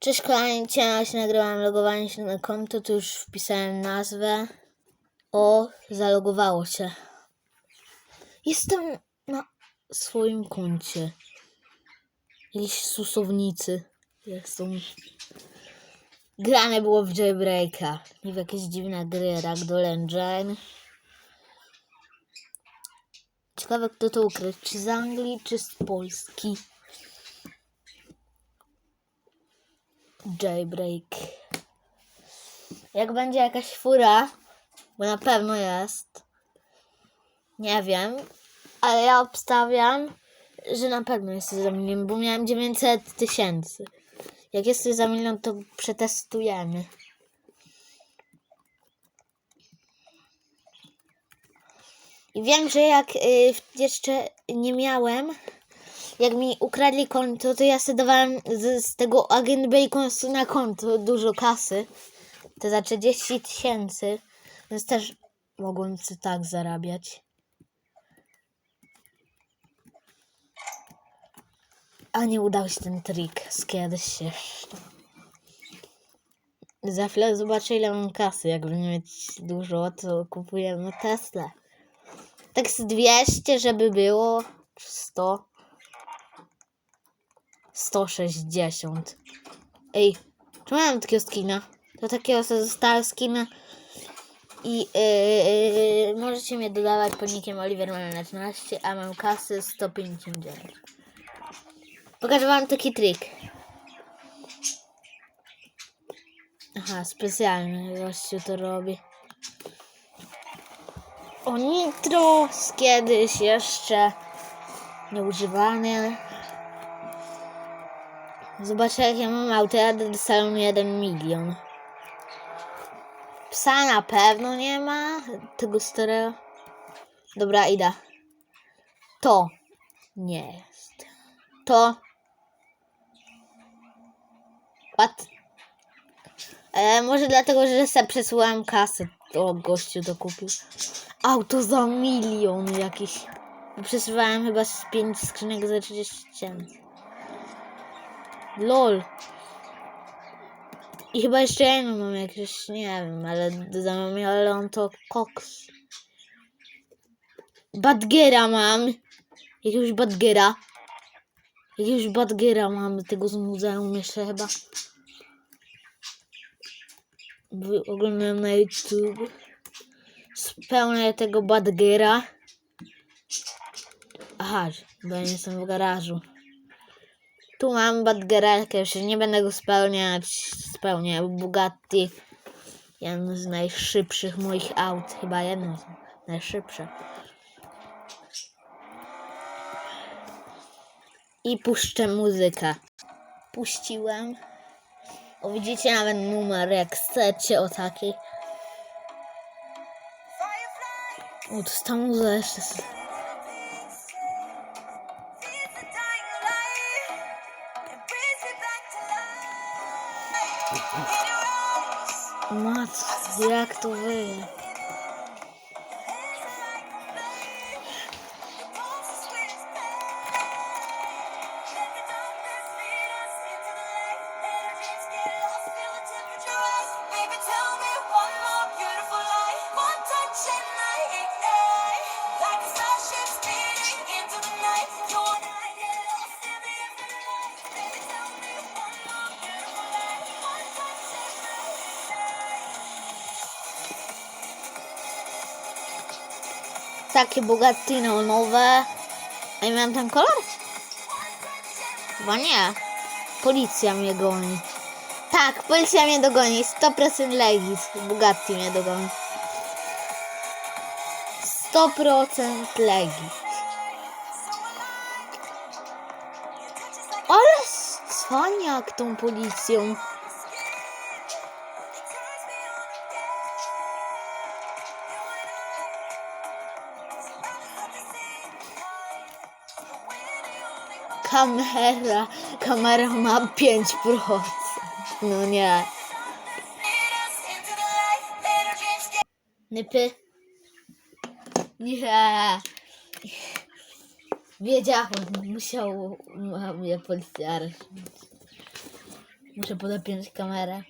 Cześć kochani, dzisiaj się nagrywałem logowanie się na konto, tu już wpisałem nazwę. O, zalogowało się. Jestem na swoim koncie. Jakieś susownicy. Jestem. Grane było w Jailbreaka. Nie w jakieś dziwne gry, Ragdoll Engine. Ciekawe kto to ukrył, czy z Anglii, czy z Polski. Jailbreak. Jak będzie jakaś fura, bo na pewno jest. Nie wiem, ale ja obstawiam, że na pewno jest za milion, bo miałem 900 tysięcy. Jak jest za milion, to przetestujemy. I wiem, że jak y, jeszcze nie miałem, jak mi ukradli konto, to ja sobie dawałem z, z tego agent Baconsu na konto dużo kasy. To za 30 tysięcy. Więc też mogłem tak zarabiać. A nie udał się ten trik z kiedyś jeszcze. Za chwilę zobaczę ile mam kasy. Jak będę mieć dużo, to kupujemy Tesla. Tak z 200, żeby było. Czy 100. 160. Ej, czy mam takiego skina? To takiego sobie zostało skina. I yy, możecie mnie dodawać podnikiem oliverman13, a mam kasy 159. Pokażę wam taki trik. Aha, specjalny gościu to robi. O nitro z kiedyś jeszcze nieużywane. Zobaczę jak ja mam auto, jadę do salonu 1 milion. Psa na pewno nie ma. Tego starego. Dobra, idę. To nie jest. To. What? E, może dlatego, że sobie przesyłałem kasę. O, gościu to kupił. Auto za milion jakiś. Przesyłałem chyba z 5 skrzynek za 30 tysięcy. LOL. I chyba jeszcze jedną mam jakieś, nie wiem, ale ale on to koks. Badgera mam. Jakiegoś Badgera. Jakiegoś Badgera mam, tego z muzeum jeszcze chyba. Oglądałem na YouTube. Spełnię tego Badgera. Aha, bo ja nie jestem w garażu. Tu mam Badgerelkę, już nie będę go spełniać. Spełnię Bugatti. Jeden z najszybszych moich aut. Chyba jedno z najszybszych. I puszczę muzykę. Puściłem. O, widzicie nawet numer, jak chcecie o taki. O, to jest ta muza jeszcze. Z- Mat, jak to Takie Bugattino nowe. A ja miałem ten kolor? Chyba nie. Policja mnie goni. Tak, policja mnie dogoni. 100% Legis. Bugatti mnie dogoni. 100% Legis. Ale cwaniak tą policją. Kamera, kamera ma 5%. No nie. Nypy. Nie. Wiedziałem, musiał mnie policja aresztować. Muszę podopiąć kamerę.